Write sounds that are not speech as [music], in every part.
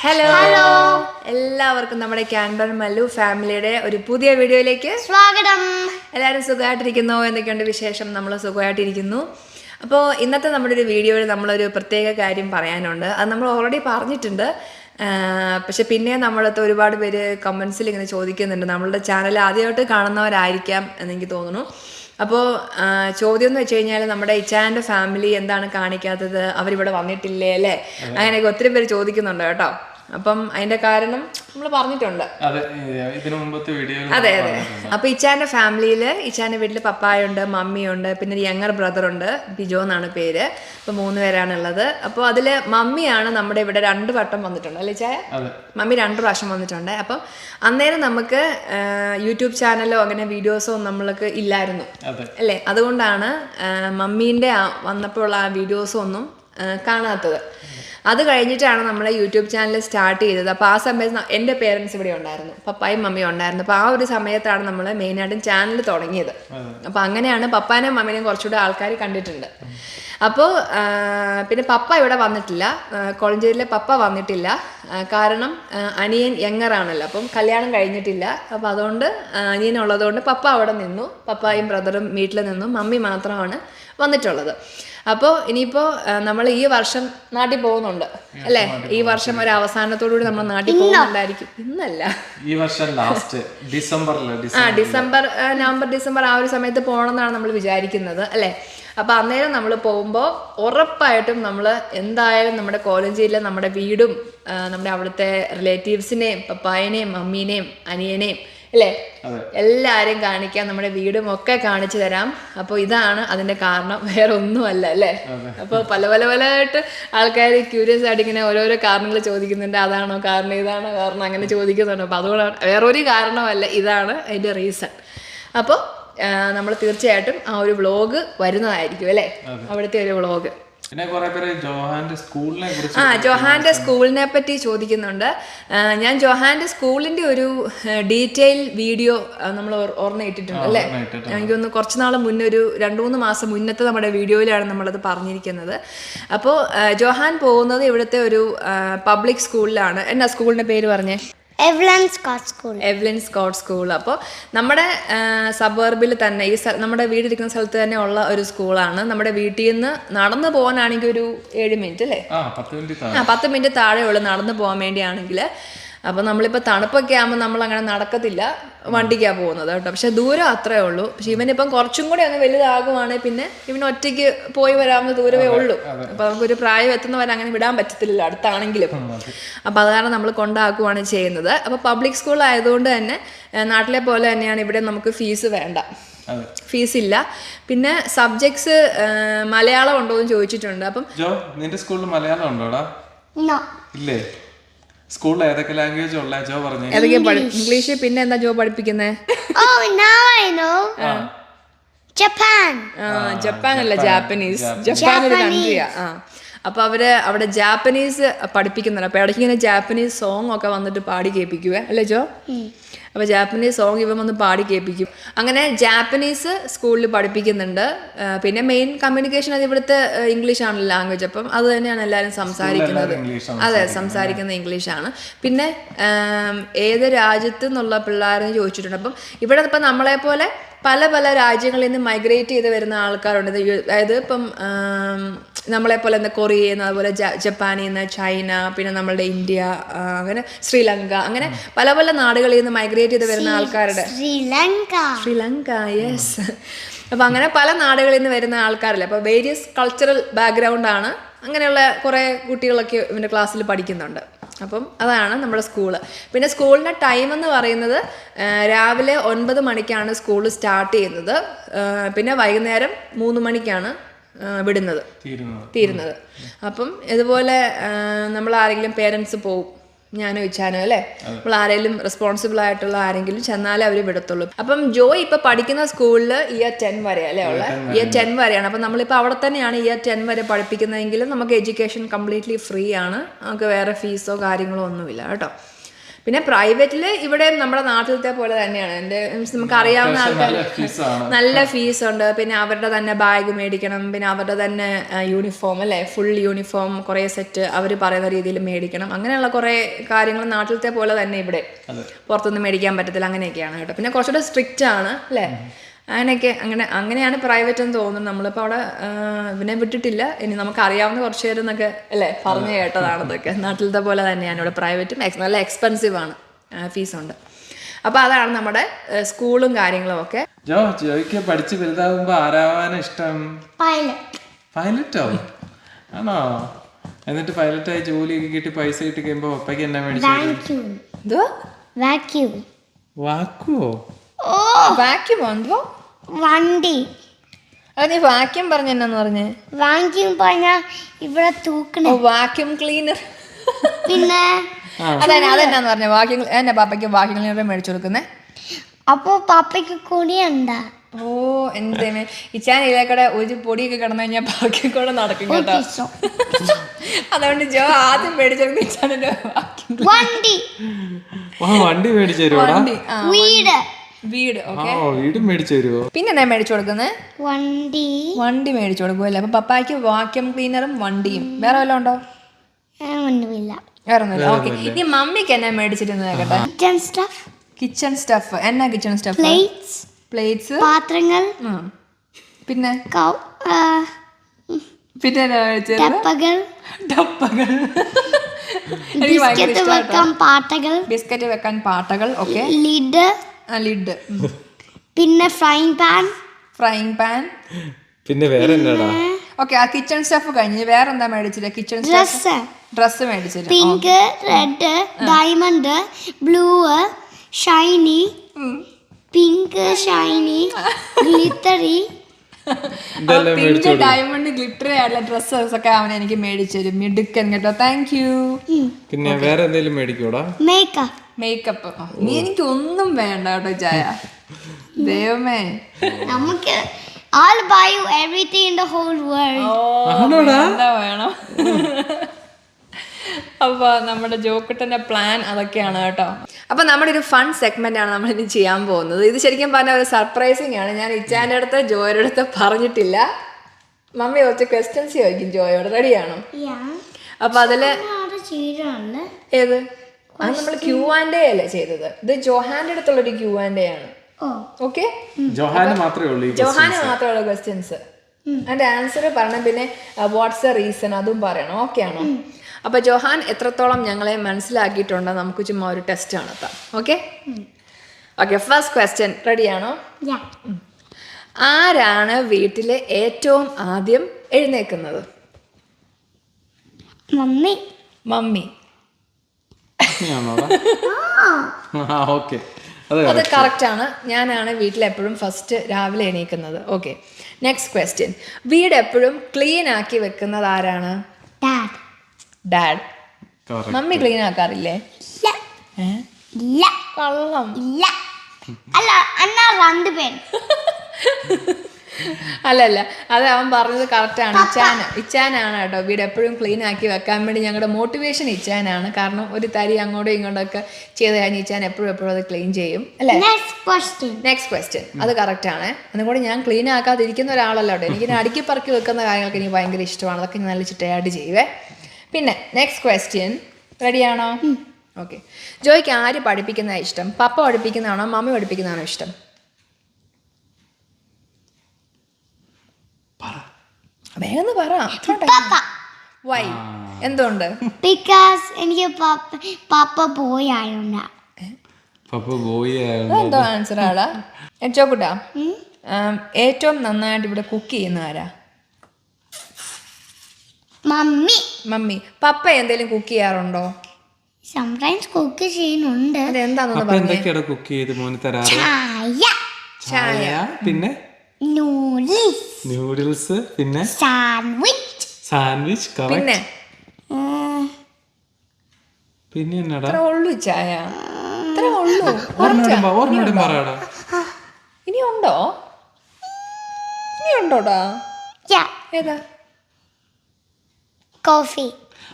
Hello hello എല്ലാവർക്കും നമ്മുടെ ക്യാൻബർ മല്ലു ഫാമിലിയുടെ ഒരു പുതിയ വീഡിയോയിലേക്ക് സ്വാഗതം. എല്ലാവരും സുഖമായിട്ടിരിക്കുന്നു എന്തൊക്കെയുണ്ട് വിശേഷം. നമ്മൾ സുഖമായിട്ടിരിക്കുന്നു. അപ്പോൾ ഇന്നത്തെ നമ്മുടെ ഒരു വീഡിയോയിൽ നമ്മളൊരു പ്രത്യേക കാര്യം പറയാനുണ്ട്. അത് നമ്മൾ ഓൾറെഡി പറഞ്ഞിട്ടുണ്ട്. പക്ഷെ പിന്നെ നമ്മളത്തെ ഒരുപാട് പേര് കമൻസിൽ ഇങ്ങനെ ചോദിക്കുന്നുണ്ട്. നമ്മളുടെ ചാനൽ ആദ്യമായിട്ട് കാണുന്നവരായിരിക്കാം എന്നെനിക്ക് തോന്നുന്നു. അപ്പോൾ ചോദ്യം എന്ന് വെച്ച് കഴിഞ്ഞാൽ നമ്മുടെ ഇച്ചാന്റെ ഫാമിലി എന്താണ് കാണിക്കാത്തത്? അവരിവിടെ വന്നിട്ടില്ലേ അല്ലേ? അങ്ങനെയൊക്കെ ഒത്തിരി പേര് ചോദിക്കുന്നുണ്ട് കേട്ടോ. അപ്പം അതിന്റെ കാരണം നമ്മൾ പറഞ്ഞിട്ടുണ്ട്. അതെ അതെ അപ്പൊ ഇച്ചാന്റെ ഫാമിലിയിൽ ഇച്ചാന്റെ വീട്ടിൽ പപ്പായുണ്ട് മമ്മിയുണ്ട് പിന്നെ ഒരു യങ്ങർ ബ്രദർ ഉണ്ട് ബിജോ എന്നാണ് പേര്. അപ്പൊ മൂന്ന് പേരാണ് ഉള്ളത് അപ്പോൾ അതിൽ മമ്മിയാണ് നമ്മുടെ ഇവിടെ രണ്ട് വട്ടം വന്നിട്ടുണ്ട്. അല്ലേ ചായ അതെ. മമ്മി രണ്ട് പ്രാവശ്യം വന്നിട്ടുണ്ട്. അപ്പം അന്നേരം നമുക്ക് യൂട്യൂബ് ചാനലോ അങ്ങനെ വീഡിയോസോ നമ്മൾക്ക് ഇല്ലായിരുന്നു. അല്ലേ? അതുകൊണ്ടാണ് മമ്മീന്റെ മമ്മീന്റെ വന്നപ്പോൾ ആ വീഡിയോസ് ഒന്നും കാണാത്തത്. അത് കഴിഞ്ഞിട്ടാണ് നമ്മളെ യൂട്യൂബ് ചാനൽ സ്റ്റാർട്ട് ചെയ്തത്. അപ്പോൾ ആ സമയത്ത് എന്റെ പേരൻസ് ഇവിടെ ഉണ്ടായിരുന്നു. പപ്പായും മമ്മിയും ഉണ്ടായിരുന്നു. അപ്പോൾ ആ ഒരു സമയത്താണ് നമ്മൾ മെയിനായിട്ടും ചാനൽ തുടങ്ങിയത്. അപ്പോൾ അങ്ങനെയാണ് പപ്പാനെയും മമ്മീനെയും കുറച്ചുകൂടെ ആൾക്കാർ കണ്ടിട്ടുണ്ട്. അപ്പോൾ പിന്നെ പപ്പ ഇവിടെ വന്നിട്ടില്ല. കോളഞ്ചേരിയിലെ പപ്പ വന്നിട്ടില്ല. കാരണം അനിയൻ യങ്ങറാണല്ലോ അപ്പം കല്യാണം കഴിഞ്ഞിട്ടില്ല. അപ്പോൾ അതുകൊണ്ട് അനിയൻ ഉള്ളതുകൊണ്ട് പപ്പ അവിടെ നിന്നു. പപ്പായും ബ്രദറും വീട്ടിൽ നിന്നു. മമ്മി മാത്രമാണ് വന്നിട്ടുള്ളത്. അപ്പോൾ ഇനിയിപ്പോൾ നമ്മൾ ഈ വർഷം നാട്ടിൽ പോകുന്നുണ്ട്. അല്ലേ? ഈ വർഷം ഒരു അവസാനത്തോടുകൂടി നമ്മൾ നാട്ടിൽ പോകുന്നുണ്ടായിരിക്കും. ഇന്നല്ല. ഈ വർഷം ലാസ്റ്റ് ഡിസംബറിൽ ആ ഡിസംബർ നവംബർ ഡിസംബർ ആ ഒരു സമയത്ത് പോകണം എന്നാണ് നമ്മൾ വിചാരിക്കുന്നത് അല്ലേ? അപ്പോൾ അന്നേരം നമ്മൾ പോകുമ്പോൾ ഉറപ്പായിട്ടും നമ്മൾ എന്തായാലും നമ്മുടെ കോലഞ്ചേരിയിലെ നമ്മുടെ വീടും നമ്മുടെ അവിടുത്തെ റിലേറ്റീവ്സിനെയും പപ്പായനെയും മമ്മീനെയും അനിയനെയും അല്ലേ? എല്ലാരും കാണിക്കാം നമ്മുടെ വീടും ഒക്കെ കാണിച്ചു തരാം. അപ്പോൾ ഇതാണ് അതിന്റെ കാരണം വേറെ ഒന്നുമല്ല അല്ലേ? അപ്പോൾ പല പല പലതായിട്ട് ആൾക്കാർ ക്യൂരിയസ് ആയിട്ട് ഇങ്ങനെ ഓരോരോ കാരണങ്ങൾ ചോദിക്കുന്നുണ്ട്. അതാണോ കാരണം ഇതാണോ കാരണം അങ്ങനെ ചോദിക്കുന്നുണ്ട്. അപ്പോൾ അതുകൊണ്ടാണ് വേറൊരു കാരണമല്ല ഇതാണ് അതിന്റെ റീസൺ അപ്പോൾ നമ്മൾ തീർച്ചയായിട്ടും ആ ഒരു വ്ളോഗ് വരുന്നതായിരിക്കും അല്ലേ? അവിടുത്തെ ഒരു വ്ളോഗ് പിന്നെ കുറെ പേര് ജോഹാന്റെ സ്കൂളിനെ കുറിച്ച് ആ ജോഹാന്റെ സ്കൂളിനെ പറ്റി ചോദിക്കുന്നുണ്ട്. ഞാൻ ജോഹാന്റെ സ്കൂളിന്റെ ഒരു ഡീറ്റെയിൽ വീഡിയോ നമ്മൾ ഓർമ്മ ഇട്ടിട്ടുണ്ട് അല്ലേ? എനിക്ക് എനിക്കൊന്ന് കുറച്ച് നാൾ മുന്നേ ഒരു രണ്ട് മൂന്ന് മാസം മുന്നത്തെ നമ്മുടെ വീഡിയോയിലാണ് നമ്മളത് പറഞ്ഞിരിക്കുന്നത്. അപ്പോൾ ജോഹാൻ പോകുന്നത് ഇവിടുത്തെ ഒരു പബ്ലിക് സ്കൂളിലാണ്. എന്നാ സ്കൂളിന്റെ പേര് പറഞ്ഞേ? Evelyn Scott school Evelyn Scott school അപ്പോൾ നമ്മുടെ സബർബിൽ തന്നെ ഈ സ്ഥ- നമ്മുടെ വീടിരിക്കുന്ന സ്ഥലത്ത് തന്നെ ഉള്ള ഒരു സ്കൂളാണ് നമ്മുടെ വീട്ടിൽ നിന്ന് നടന്നു പോകാനാണെങ്കിൽ ഒരു ഏഴ് മിനിറ്റ് അല്ലേ? ആ പത്ത് മിനിറ്റ് താഴെ. ആ പത്ത് മിനിറ്റ് താഴെ ഉള്ളു നടന്നു പോകാൻ വേണ്ടിയാണെങ്കിൽ. അപ്പോൾ നമ്മളിപ്പോൾ തണുപ്പൊക്കെ ആകുമ്പോൾ നമ്മൾ അങ്ങനെ നടക്കത്തില്ല. വണ്ടിക്കാണ് പോകുന്നത് കേട്ടോ. പക്ഷെ ദൂരം അത്രേ ഉള്ളൂ. പക്ഷെ ഇവനിപ്പം കുറച്ചും കൂടി ഒന്ന് വലുതാകുവാണെങ്കിൽ പിന്നെ ഇവന് ഒറ്റയ്ക്ക് പോയി വരാവുന്ന ദൂരമേ ഉള്ളൂ. അപ്പോൾ നമുക്കൊരു പ്രായം എത്തുന്നവരെ അങ്ങനെ വിടാൻ പറ്റത്തില്ലല്ലോ അടുത്താണെങ്കിലും. അപ്പൊ അത്. കാരണം നമ്മൾ കൊണ്ടാക്കുവാണ് ചെയ്യുന്നത്. അപ്പൊ പബ്ലിക് സ്കൂൾ ആയതുകൊണ്ട് തന്നെ നാട്ടിലെ പോലെ തന്നെയാണ് ഇവിടെ നമുക്ക് ഫീസ് വേണ്ട. ഫീസ് ഇല്ല. പിന്നെ സബ്ജക്ട്സ് മലയാളം ഉണ്ടോ എന്ന് ചോദിച്ചിട്ടുണ്ട്. അപ്പം ജോ നിന്റെ സ്കൂളിൽ മലയാളം ഉണ്ടോടാ? നോ ഇല്ലേ? സ്കൂളിൽ ഏതൊക്കെ ലാംഗ്വേജ് ഉള്ള ജോ പറഞ്ഞു? ഏതൊക്കെയാ ഇംഗ്ലീഷ് പിന്നെ എന്താ ജോ പഠിപ്പിക്കുന്നത് ഓ now I know Japan Japan അല്ല ജാപ്പനീസ് ജപ്പാൻ ഒരു കൺട്രിയാ ആ. അപ്പൊ അവർ അവിടെ ജാപ്പനീസ് പഠിപ്പിക്കുന്നുണ്ട്. അപ്പൊ ഇടയ്ക്ക് ഇങ്ങനെ ജാപ്പനീസ് സോങ് ഒക്കെ വന്നിട്ട് പാടി കേൾപ്പിക്കുവേ. അല്ലേ ജോ? അപ്പൊ ജാപ്പനീസ് സോങ് ഇവൻ ഒന്ന് പാടി കേൾപ്പിക്കും. അങ്ങനെ ജാപ്പനീസ് സ്കൂളിൽ പഠിപ്പിക്കുന്നുണ്ട്. പിന്നെ മെയിൻ കമ്മ്യൂണിക്കേഷൻ അത് ഇവിടുത്തെ ഇംഗ്ലീഷ് ആണല്ലോ ലാംഗ്വേജ് അപ്പം അത് തന്നെയാണ് എല്ലാവരും സംസാരിക്കുന്നത്. അതെ സംസാരിക്കുന്ന ഇംഗ്ലീഷാണ് പിന്നെ ഏത് രാജ്യത്തു നിന്നുള്ള പിള്ളേരെന്ന് ചോദിച്ചിട്ടുണ്ട്. അപ്പം ഇവിടെ ഇപ്പം നമ്മളെ പോലെ പല രാജ്യങ്ങളിൽ നിന്ന് മൈഗ്രേറ്റ് ചെയ്ത് വരുന്ന ആൾക്കാരുണ്ട്. അതായത് ഇപ്പം നമ്മളെപ്പോലെ നമ്മളെ പോലെ എന്താ കൊറിയയിൽ നിന്ന് അതുപോലെ ജപ്പാനിൽ നിന്ന് ചൈന പിന്നെ നമ്മളുടെ ഇന്ത്യ അങ്ങനെ ശ്രീലങ്ക അങ്ങനെ പല പല നാടുകളിൽ നിന്ന് മൈഗ്രേറ്റ് ചെയ്ത് വരുന്ന ആൾക്കാരുടെ. ശ്രീലങ്ക. ശ്രീലങ്ക യെസ് അപ്പം അങ്ങനെ പല നാടുകളിൽ നിന്ന് വരുന്ന ആൾക്കാരല്ലേ. അപ്പോൾ വേരിയസ് കൾച്ചറൽ ബാക്ക്ഗ്രൗണ്ട് ആണ്. അങ്ങനെയുള്ള കുറേ കുട്ടികളൊക്കെ ഇവന്റെ ക്ലാസ്സിൽ പഠിക്കുന്നുണ്ട്. അപ്പം അതാണ് നമ്മുടെ സ്കൂൾ പിന്നെ സ്കൂളിന്റെ ടൈം എന്ന് പറയുന്നത് രാവിലെ ഒൻപത് മണിക്കാണ് സ്കൂൾ സ്റ്റാർട്ട് ചെയ്യുന്നത്. പിന്നെ വൈകുന്നേരം മൂന്ന് മണിക്കാണ് വിടുന്നത്. തീരുന്നത്. അപ്പം ഇതുപോലെ നമ്മൾ ആരെങ്കിലും പേരൻസ് പോവും. ഞാനോ ഇച്ചാനോ അല്ലേ? നമ്മൾ ആരെങ്കിലും റെസ്പോൺസിബിൾ ആയിട്ടുള്ള ആരെങ്കിലും ചെന്നാലേ അവർ വിടത്തുള്ളൂ. അപ്പം ജോയ് ഇപ്പൊ പഠിക്കുന്ന സ്കൂളിൽ ഇയർ ടെൻ വരെ അല്ലേ ഉള്ള ഇയർ ടെൻ വരെയാണ്. അപ്പം നമ്മളിപ്പോ അവിടെ തന്നെയാണ് ഇയർ ടെൻ വരെ പഠിപ്പിക്കുന്നതെങ്കിലും നമുക്ക് എഡ്യൂക്കേഷൻ കംപ്ലീറ്റ്ലി ഫ്രീ ആണ്. നമുക്ക് വേറെ ഫീസോ കാര്യങ്ങളോ ഒന്നുമില്ല കേട്ടോ. പിന്നെ പ്രൈവറ്റിൽ ഇവിടെ നമ്മുടെ നാട്ടിലത്തെ പോലെ തന്നെയാണ്. എന്റെ മീൻസ് നമുക്ക് അറിയാവുന്ന ആൾക്കാർ നല്ല ഫീസ് ഉണ്ട് പിന്നെ അവരുടെ തന്നെ ബാഗ് മേടിക്കണം. പിന്നെ അവരുടെ തന്നെ യൂണിഫോം അല്ലേ? ഫുൾ യൂണിഫോം കുറേ സെറ്റ് അവർ പറയുന്ന രീതിയിൽ മേടിക്കണം. അങ്ങനെയുള്ള കുറേ കാര്യങ്ങൾ നാട്ടിലത്തെ പോലെ തന്നെ ഇവിടെ പുറത്തുനിന്ന് പുറത്തൊന്നും മേടിക്കാൻ പറ്റത്തില്ല. അങ്ങനെയൊക്കെയാണ് കേട്ടോ. പിന്നെ കുറച്ചുകൂടെ സ്ട്രിക്റ്റ് ആണ് അല്ലേ അങ്ങനെയൊക്കെ അങ്ങനെ അങ്ങനെയാണ് പ്രൈവറ്റ് എന്ന് തോന്നുന്നു നമ്മളിപ്പോൾ അവിടെ ഇവനെ വിട്ടിട്ടില്ല. ഇനി നമുക്ക് അറിയാവുന്ന കുറച്ച് പേര് എന്നൊക്കെ അല്ലേ പറഞ്ഞു കേട്ടതാണെന്നൊക്കെ നാട്ടിലത്തെ പോലെ തന്നെയാണ് ഇവിടെ പ്രൈവറ്റും നല്ല എക്സ്പെൻസീവ് ആണ് ഫീസുണ്ട് അപ്പോൾ അതാണ് നമ്മുടെ സ്കൂളും കാര്യങ്ങളും ഒക്കെ. ജോ ജോയ്ക്ക് പഠിച്ച് വലുതാകുമ്പോ ആരാവാനാ ഇഷ്ടം? പൈലറ്റ് പൈലറ്റോ ആണോ? എന്നിട്ട് പൈലറ്റായി ജോലിയൊക്കെ കിട്ടി പൈസ കിട്ടി കഴിയുമ്പോ പപ്പയ്ക്ക് എന്നാ മേടിച്ചു വാക്യൂം എന്തോ വാക്യൂം വാക്കുവോ? ഓ. വാക്യൂം എന്തോ വണ്ടി. അത് നീ വാക്യം പറഞ്ഞ എന്നാന്ന് പറഞ്ഞേ? വാക്യം പറഞ്ഞ ഇവിടെ തൂക്കണ. വാക്യം ക്ലീനർ പിന്നെ അതന്നെ അതെന്നാന്ന് പറഞ്ഞ? വാക്യം എന്നെ പാപ്പയ്ക്ക് വാക്യം ക്ലീനർ മേടിച്ചു കൊടുക്കുന്നേ. അപ്പോ പാപ്പയ്ക്ക് കുടിയുണ്ടാ ഓ എന്തേമേ ഇച്ചാൻ ഇതിലേക്കൂടെ ഒരു പൊടിയൊക്കെ കിടന്നു കഴിഞ്ഞാൽ ബാക്കി കൂടെ നടക്കും കേട്ടോ. അതുകൊണ്ട് ജോ ആദ്യം മേടിച്ചെടുക്കുന്ന ഇച്ചാന്റെ വണ്ടി. വണ്ടി മേടിച്ചു വണ്ടി. വീട്. വീട് വീട് മേടിച്ചു തരുമോ പിന്നെ എന്താ മേടിച്ചു കൊടുക്കുന്നത് വണ്ടി. വണ്ടി മേടിച്ചു കൊടുക്കുമല്ലേ അപ്പൊ പപ്പായ്ക്ക് വാക്യൂം ക്ലീനറും വണ്ടിയും. വേറെ വല്ലതും ഉണ്ടോ? ഒന്നുമില്ല. വേറെ ഒന്നുമില്ല. ഓക്കെ ഇനി മമ്മിക്ക് എന്നാ മേടിച്ചിരുന്നത് കേട്ടെ? കിച്ചൺ സ്റ്റഫ് കിച്ചൺ സ്റ്റഫ് എന്നാ കിച്ചൺ സ്റ്റഫ് പ്ലേറ്റ്സ് പ്ലേറ്റ്സ് പാത്രങ്ങൾ. പിന്നെ? പിന്നെ എന്നാ മേടിച്ചത്? ഡപ്പകൾ ഡപ്പകൾ ബിസ്ക്കറ്റ് വെക്കാൻ പാട്ടകൾ. ബിസ്ക്കറ്റ് വെക്കാൻ പാട്ടകൾ ഓക്കെ ലിഡ്. ലിഡ് പിന്നെ ഫ്രൈങ് പാൻ ഫ്രൈങ് പാൻ പിന്നെ വേറെ എന്താടാ ഓക്കെ ആ കിച്ചൺ സ്റ്റഫ് കഴിഞ്ഞ് വേറെ എന്താ മേടിച്ചില്ല? Kitchen stuff dress dress മേടിച്ചില്ല? Pink red diamond blue shiny pink shiny glittery pink diamond glitter ആയിട്ടുള്ള ഡ്രസ്സസ് ഒക്കെ അവൻ എനിക്ക് മേടിച്ചു മിടുക്കൻ കേട്ടോ. താങ്ക് യു പിന്നെ വേറെ എന്തെങ്കിലും മേടിക്കൂടാ മേക്കപ്പ് മേക്കപ്പ് നീ എനിക്ക് ഒന്നും വേണ്ട കേട്ടോ ജയ. [laughs] ദൈവമേ. നമുക്ക് I'll buy you everything in the whole world. Oh, എന്താ വേണം? അപ്പൊ നമ്മുടെ ജോക്കുട്ടന്റെ പ്ലാൻ അതൊക്കെയാണ് കേട്ടോ. അപ്പോൾ നമ്മുടെ ഒരു ഫൺ സെഗ്മെന്റ് ആണ് നമ്മൾ ഇനി ചെയ്യാൻ പോകുന്നത്. ഇത് ശരിക്കും പറഞ്ഞ ഒരു സർപ്രൈസിങ് ആണ്. ഞാൻ ഇച്ചാന്റെ അടുത്ത് ജോയുടെ അടുത്ത് പറഞ്ഞിട്ടില്ല. മമ്മി കുറച്ച് ക്വസ്റ്റ്യൻസ് ചോദിക്കും ജോയോട്. റെഡിയാണോ അപ്പോൾ അപ്പൊ അതിൽ ഏത്? അത് നമ്മൾ ക്യൂ ആൻഡ് എ അല്ലേ ചെയ്തത്. ഇത് ജോഹാന്റെ അടുത്തുള്ള ഒരു ക്യൂ ആൻഡ് എ ആണ്. ഓക്കെ ജോഹാന് മാത്രമേ ഉള്ളൂ ജോഹാന് മാത്രമുള്ള ക്വസ്റ്റ്യൻസ് അതിന്റെ ആൻസർ പറയണം. പിന്നെ വാട്ട്സ് എ റീസൺ അതും പറയണം. ഓക്കെ ആണോ? അപ്പൊ ജോഹാൻ എത്രത്തോളം ഞങ്ങളെ മനസ്സിലാക്കിയിട്ടുണ്ട് നമുക്ക് ചുമ്മാ ഒരു ടെസ്റ്റ് നടത്താം. ഓക്കെ ഓക്കെ ഫസ്റ്റ് ക്വസ്റ്റ്യൻ റെഡിയാണോ ആണോ? ആരാണ് വീട്ടിലെ ഏറ്റവും ആദ്യം എഴുന്നേക്കുന്നത്? മമ്മി. മമ്മി. ഓക്കെ അതെ അത് കറക്റ്റ് ആണ്. ഞാനാണ് വീട്ടിൽ എപ്പോഴും ഫസ്റ്റ് രാവിലെ എണീക്കുന്നത്. ഓക്കെ നെക്സ്റ്റ് ക്വസ്റ്റ്യൻ വീട് എപ്പോഴും ക്ലീൻ ആക്കി വെക്കുന്നത് ആരാണ്? Dad. ഡാഡ്. മമ്മി ക്ലീൻ ആക്കാറില്ലേ? ഇല്ല? ഇല്ല. കള്ളം. ഇല്ല. അല്ല അല്ലല്ല അത് അവൻ പറഞ്ഞത് കറക്റ്റാണ് ആണ്. ഇച്ചാന ഇച്ചാനാണ് കേട്ടോ. വീട് എപ്പോഴും ക്ലീൻ ആക്കി വെക്കാൻ വേണ്ടി ഞങ്ങളുടെ മോട്ടിവേഷൻ ഇച്ചാനാണ്. കാരണം ഒരു തരി അങ്ങോട്ടും ഇങ്ങോട്ടും ഒക്കെ ചെയ്ത് കഴിഞ്ഞ് ഇച്ചാൻ എപ്പോഴും എപ്പോഴും അത് ക്ലീൻ ചെയ്യും. അല്ലേ? നെക്സ്റ്റ് ക്വസ്റ്റ്യൻ അത് കറക്റ്റ് ആണ്. അതും കൂടി ഞാൻ ക്ലീൻ ആക്കാതിരിക്കുന്ന ഒരാളല്ലോ കേട്ടോ. എനിക്ക് അടുക്കി പറക്കി വെക്കുന്ന കാര്യങ്ങളൊക്കെ എനിക്ക് ഭയങ്കര ഇഷ്ടമാണ്. അതൊക്കെ ഞാൻ നല്ല ചിട്ടയായിട്ട് ചെയ്യുവേ. പിന്നെ നെക്സ്റ്റ് ക്വസ്റ്റ്യൻ റെഡിയാണോ ഓക്കെ ജോയ്ക്ക് ആര് പഠിപ്പിക്കുന്നതാണ് ഇഷ്ടം? പപ്പ പഠിപ്പിക്കുന്നതാണോ? മമ്മി പഠിപ്പിക്കുന്നതാണോ ഇഷ്ടം? വേഗം പറ. പപ്പ. വൈ എന്തുകൊണ്ട്? ബിക്കോസ് എനിക്ക് പപ്പ പപ്പ ബോയ് ആയോണ്ട. പപ്പ ബോയ് എന്തോ ആൻസർ ആടാ. [laughs] ചോക്കുട്ടാ ഏറ്റവും നന്നായിട്ട് ഇവിടെ കുക്ക് ചെയ്യുന്ന ആരാ മമ്മി. മമ്മി പപ്പ എന്തെങ്കിലും കുക്ക് ചെയ്യാറുണ്ടോ? സംടൈംസ് കുക്ക് ചെയ്യുന്നുണ്ട്. അതെന്താണെന്ന് അപ്പൊ എന്തൊക്കെയാണ് കുക്ക് ചെയ്ത് മോന് തരാറ്? ചായ. ചായ. പിന്നെ? നൂഡിൽസ് നൂഡിൽസ് പിന്നെ? സാൻഡ്വിച്ച് സാൻഡ്വിച്ച് കറക്റ്റ് പിന്നെ? പിന്നെ എന്നടാ? ഇത്ര ഉള്ളു ചായ. ഇത്ര ഉള്ളു. ഓർമ്മയോടും പ- ഓർമ്മയോടും പറയാടാ. ഇനി ഉണ്ടോ ഇനി ഉണ്ടോടാ ഏതാ?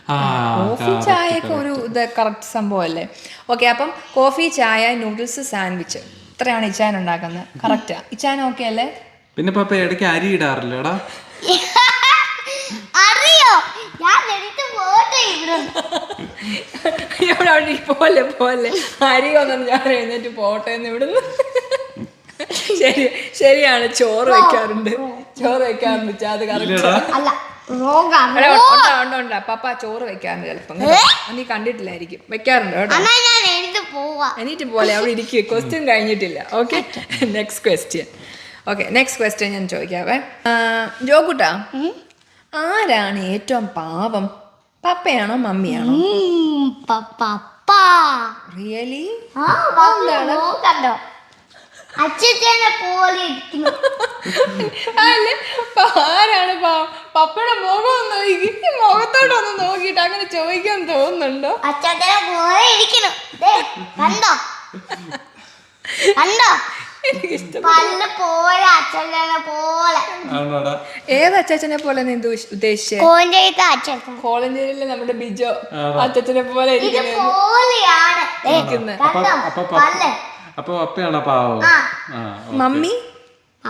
ആ കോഫി ചായയൊക്കെ ഒരു ഇത് കറക്റ്റ് സംഭവമല്ലേ? ഓക്കെ അപ്പം കോഫി ചായ നൂഡിൽസ് സാൻഡ്വിച്ച് ഇത്രയാണ് ഇച്ചാൻ ഉണ്ടാക്കുന്നത്. കറക്റ്റാ ഇച്ചാൻ ഓക്കെ അല്ലേ? പിന്നെ പപ്പ ഇടയ്ക്ക് അരി ഇടാറില്ലടാ. [laughs] അറിയോ? ഞാൻ [laughs] ഇവിടെ. അവിടെ പോലെ പോലെ. അരി ഒന്നും ഞാൻ എഴുന്നേറ്റ് പോട്ടെ എന്ന് ഇവിടുന്ന്. [laughs] ശരി ശരിയാണ്. ചോറ് വെക്കാറുണ്ട്. ചോറ് വെക്കാറുണ്ട്. അത് കറക്റ്റ്. പപ്പ ചോറ് വെക്കാറുണ്ട് ചിലപ്പം. നീ കണ്ടിട്ടില്ലായിരിക്കും. വെക്കാറുണ്ട് കേട്ടോ. എന്നാ ഞാൻ എടുത്ത് പോവാ. എണീറ്റ് പോലെ അവിടെ ഇരിക്കുക ക്വസ്റ്റ്യൻ കഴിഞ്ഞിട്ടില്ല. Okay next question okay next question ഞാൻ ചോദിക്കാവേ. ജോക്കുട്ടാ. ആരാണ് ഏറ്റവും പാവം? പപ്പയാണോ മമ്മിയാണോ? പപ്പ. റിയലി കണ്ടോ? അച്ഛനെ പോലെ ഇരിക്കുന്നു. [laughs] അല്ലേ? പ- ആരാണ് പപ്പയുടെ മുഖം ഒന്ന് നോക്കി മുഖത്തോട്ടൊന്ന് നോക്കിയിട്ട് അങ്ങനെ ചോദിക്കാൻ തോന്നുന്നുണ്ടോ? അച്ഛനെ പോലെ ഇരിക്കുന്നു. ദേ, കണ്ടോ? കണ്ടോ? എനിക്കിഷ്ടം പല്ല് പോലെ അച്ഛനെ പോലെ. ആണോടാ? ഏത് അച്ചാച്ചനെ പോലെ നീ നമ്മുടെ ബിജോ അച്ചനെ പോലെ ഇരിക്കുന്നത്. അപ്പൊ അപ്പയാണോ പാവം? മമ്മി?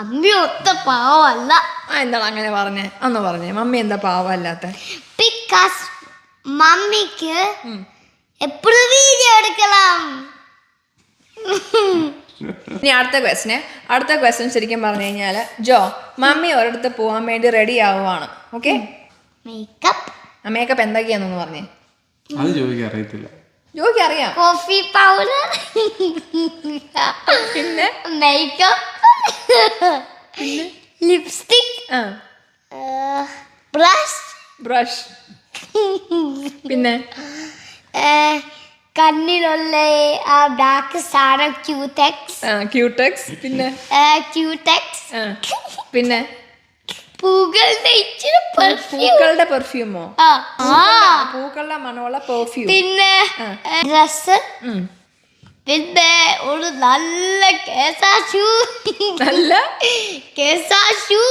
അമ്മി ഒത്ത പാവല്ല. എന്താ എന്താണ് അങ്ങനെ പറഞ്ഞേ? അന്ന് പറഞ്ഞേ. മമ്മി എന്താ പാവല്ലാത്ത? ബിക്കോസ് മമ്മിക്ക് എപ്പോഴും വീഡിയോ എടുക്കണം. ഇനി അടുത്ത ക്വസ്റ്റിന് അടുത്ത ക്വസ്റ്റ്യൻ ശരിക്കും പറഞ്ഞു കഴിഞ്ഞാൽ ജോ മമ്മി ഒരിടത്ത് പോകാൻ വേണ്ടി റെഡി ആവുകയാണ് ഓക്കെ മേക്കപ്പ് മേക്കപ്പ് എന്തൊക്കെയാണെന്ന് പറഞ്ഞേ. അത് ചോദിക്കാൻ അറിയത്തില്ല. ജോക്ക് അറിയാം. കോഫി പൗഡർ പിന്നെ? മേക്കപ്പ് ലിപ്സ്റ്റിക് ബ്രഷ് ബ്രഷ് പിന്നെ? കണ്ണിലുള്ള ആ ഡാർക്ക് സാധനം ക്യൂടെക്സ് ക്യൂടെക്സ് പിന്നെ? ക്യൂടെക്സ് പിന്നെ? പൂകളുടെ ഇച്ചിരി പെർഫ്യൂം പൂക്കളുടെ പെർഫ്യൂമോ ആ. പൂക്കളുടെ മണമുള്ള പെർഫ്യൂം പിന്നെ ഡ്രസ് പിന്നെ ഒരു നല്ല കേസാ ഷൂ നല്ല? കേസാ ഷൂ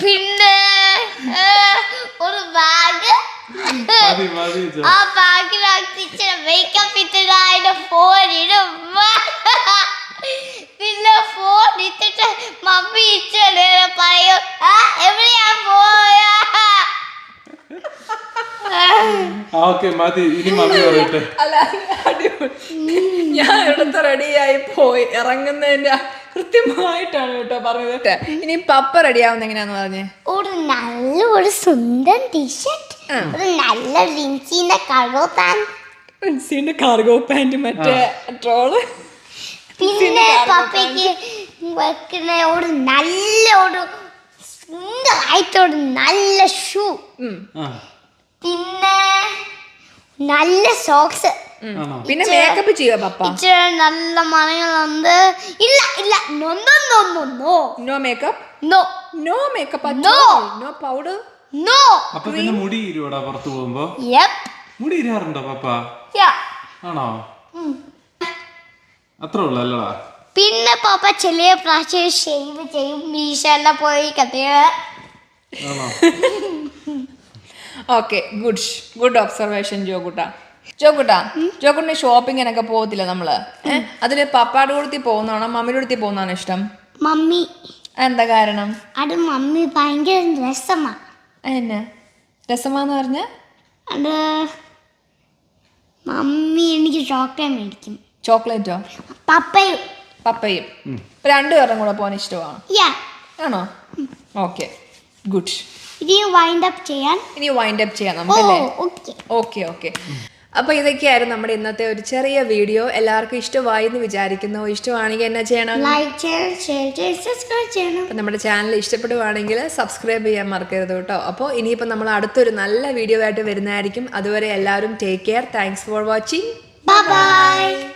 പിന്നെ ഒരു ബാഗ് മതി മതി ആ ബാഗിലാക്കി ഇച്ചിരി മേക്കപ്പ് ഇട്ടിട്ട് അതിന്റെ പിന്നെ ഫോൺ ഇട്ടിട്ട് മമ്മി ഇച്ചിരി പറയും. "ആ, എവിടെയാ പോയാ? ഓക്കെ മതി. ഇനി മമ്മി പറയട്ടെ. അല്ല അടിപൊളി. ഞാൻ ഇവിടുത്തെ റെഡിയായി പോയി. ഇറങ്ങുന്നതിന്റെ കൃത്യമായിട്ടാണ് കേട്ടോ പറഞ്ഞത്. കേട്ടോ. ഇനി പപ്പ റെഡിയാവുന്ന എങ്ങനെയാന്ന് പറഞ്ഞേ? ഒരു നല്ല ഒരു സുന്ദരം ടീഷർട്ട് ഒരു നല്ല ലിൻസിന്റെ കഴുത്താൻ പ്രിൻസിന്റെ കാർഗോ പാന്റ് മറ്റേ ട്രോൾ പിന്നെ പപ്പയ്ക്ക് വെക്കുന്ന ഒരു നല്ല ഒരു സുന്ദരമായിട്ടൊരു നല്ല ഷൂ. പിന്നെ നല്ല സോക്സ് പിന്നെ മേക്കപ്പ് ചെയ്യോ പപ്പ? ഇച്ചിരി നല്ല മണങ്ങളുണ്ട് ഇല്ല ഇല്ല. No no no no makeup no. No makeup no. No powder no. അപ്പൊ പിന്നെ മുടി ഇരുവടാ പുറത്തു പോകുമ്പോ. യെപ്പ് മുടി ഇരാറുണ്ടോ പപ്പ? യാ ആണോ? അത്ര ഉള്ളു അല്ലടാ. പിന്നെ പാപ്പ ചെറിയ പ്രാവശ്യം ഷേവ് ചെയ്യും. മീശെല്ലാം പോയി കഥയ ഓക്കെ ഗുഡ് ഗുഡ് ഒബ്സർവേഷൻ ജോകുട്ട. ജോകുട്ട ജോകുട്ടിന് ഷോപ്പിങ്ങിനൊക്കെ പോകത്തില്ല നമ്മൾ? ഏഹ് അതിൽ പപ്പാടെ കൂടത്തി പോകുന്നതാണോ? മമ്മിയുടെ കൂടത്തി പോകുന്നതാണോ ഇഷ്ടം? മമ്മി. എന്താ കാരണം? അത് മമ്മി ഭയങ്കര രസമാ. എന്നെ രസമാന്ന് പറഞ്ഞ? അത് മമ്മി എനിക്ക് ചോക്ലേറ്റ് മേടിക്കും. ചോക്ലേറ്റോ? പപ്പയും. പപ്പയും. രണ്ടുപേരും കൂടെ പോകാൻ ഇഷ്ടമാണ്? യാ. ആണോ? ഓക്കെ. ഗുഡ്. ഇനി വൈൻഡ് അപ്പ് ചെയ്യാൻ? ഇനി വൈൻഡ് അപ്പ് ചെയ്യാം നമുക്കല്ലേ? ഓക്കെ. ഓക്കെ അപ്പൊ അപ്പോൾ ഇതൊക്കെയായിരുന്നു നമ്മുടെ ഇന്നത്തെ ഒരു ചെറിയ വീഡിയോ. എല്ലാവർക്കും ഇഷ്ടമായി എന്ന് വിചാരിക്കുന്നു. ഇഷ്ടമാണെങ്കിൽ എന്നാ ചെയ്യണം? ലൈക്ക് ചെയ്യണം ഷെയർ ചെയ്യണം സബ്സ്ക്രൈബ് ചെയ്യണം. അപ്പോൾ നമ്മുടെ ചാനൽ ഇഷ്ടപ്പെടുവാണെങ്കിൽ സബ്സ്ക്രൈബ് ചെയ്യാൻ മറക്കരുത് കേട്ടോ. അപ്പോൾ ഇനിയിപ്പോൾ നമ്മൾ അടുത്തൊരു നല്ല വീഡിയോ ആയിട്ട് വരുന്നതായിരിക്കും. അതുവരെ എല്ലാവരും take care thanks for watching bye